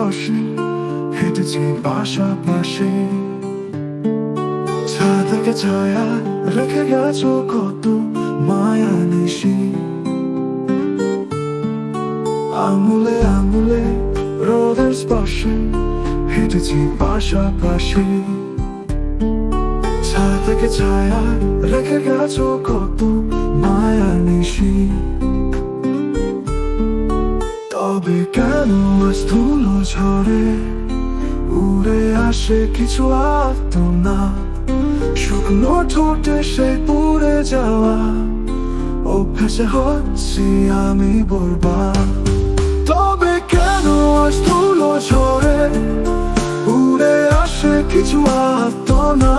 বসে হেঁটেছি পাশাপাশি ছাদকে ছায়া রেখে গেছ কত মায়া নিশি। আঙুলে আঙুলে রোদের স্পর্শে হেঁটেছি পাশাপাশি ছাদকে ছায়া রেখে গেছ কত মায়া নিশি। তবে কেন ধুলো ঝরে? উড়ে আসে কিছু না শুকনো ঠোঁটে সে পুড়ে যাওয়া। অভ্যাসে হচ্ছি আমি বলবার তবে কেন ধুলো ঝরে? উড়ে আসে কিছু না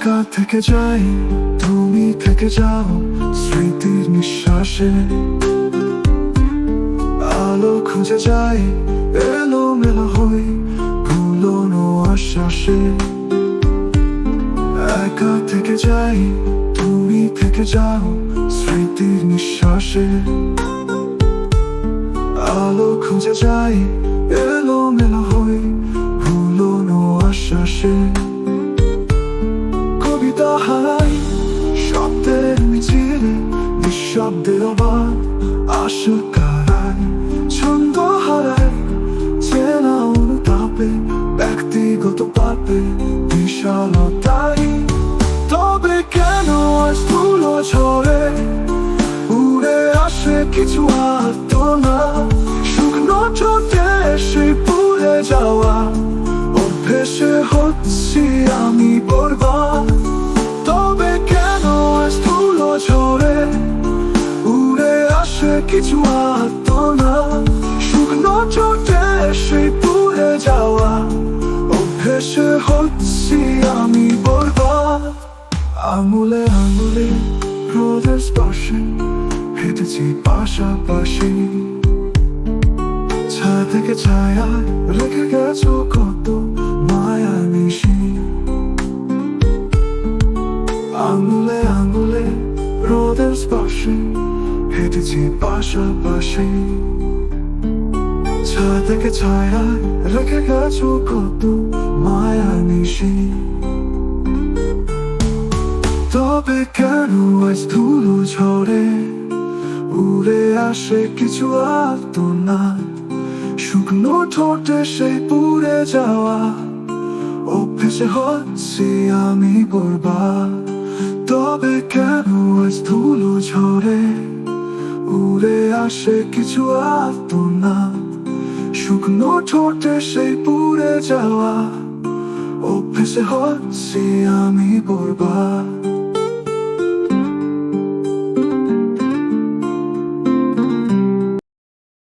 একা থেকে যাই, তুমি থেকে যাও স্মৃতির নিঃশ্বাসে। আলো খুঁজে যাই এলো মেলো হই ভুলোনো আশ্বাসে। একা থেকে যাই, তুমি থেকে যাও স্মৃতির নিঃশ্বাসে। আলো খুঁজে যাই এলো মেলো হই ভুলোনো আশ্বাসে। অনুতাপে ব্যক্তিগত পাপে বিশালতাই তবে কেন ধুলো ঝরে উড়ে আসে কিছু আত্ম শুকনো চোটে সে যাওয়া অভ্যেসে হচ্ছি আমি বলবার আঙুলে আঙুলে রোদের স্পর্শে হেঁটেছি পাশাপাশি। ছায়া থেকে ছায়া রেখে গেছো কত মায়া নিশি। আঙুলে আঙুলে রোদের স্পর্শে হেঁটেছি পাশাপাশি। ছায়া থেকে ছায়া রেখে গেছো কত মায়া নিশি। তবে কেন আজ ধুলো ঝরে? উড়ে আসে কিছু আত্ম না শুকনো ঠোঁটে সে পুড়ে যাওয়া অভ্যেসে হচ্ছি আমি বলবার তবে কেন আজ ধুলো ঝরে? উড়ে আসে কিছু আত্ম না শুকনো ঠোঁটে সেই পুড়ে যাওয়া অভ্যেসে হচ্ছি আমি বলবার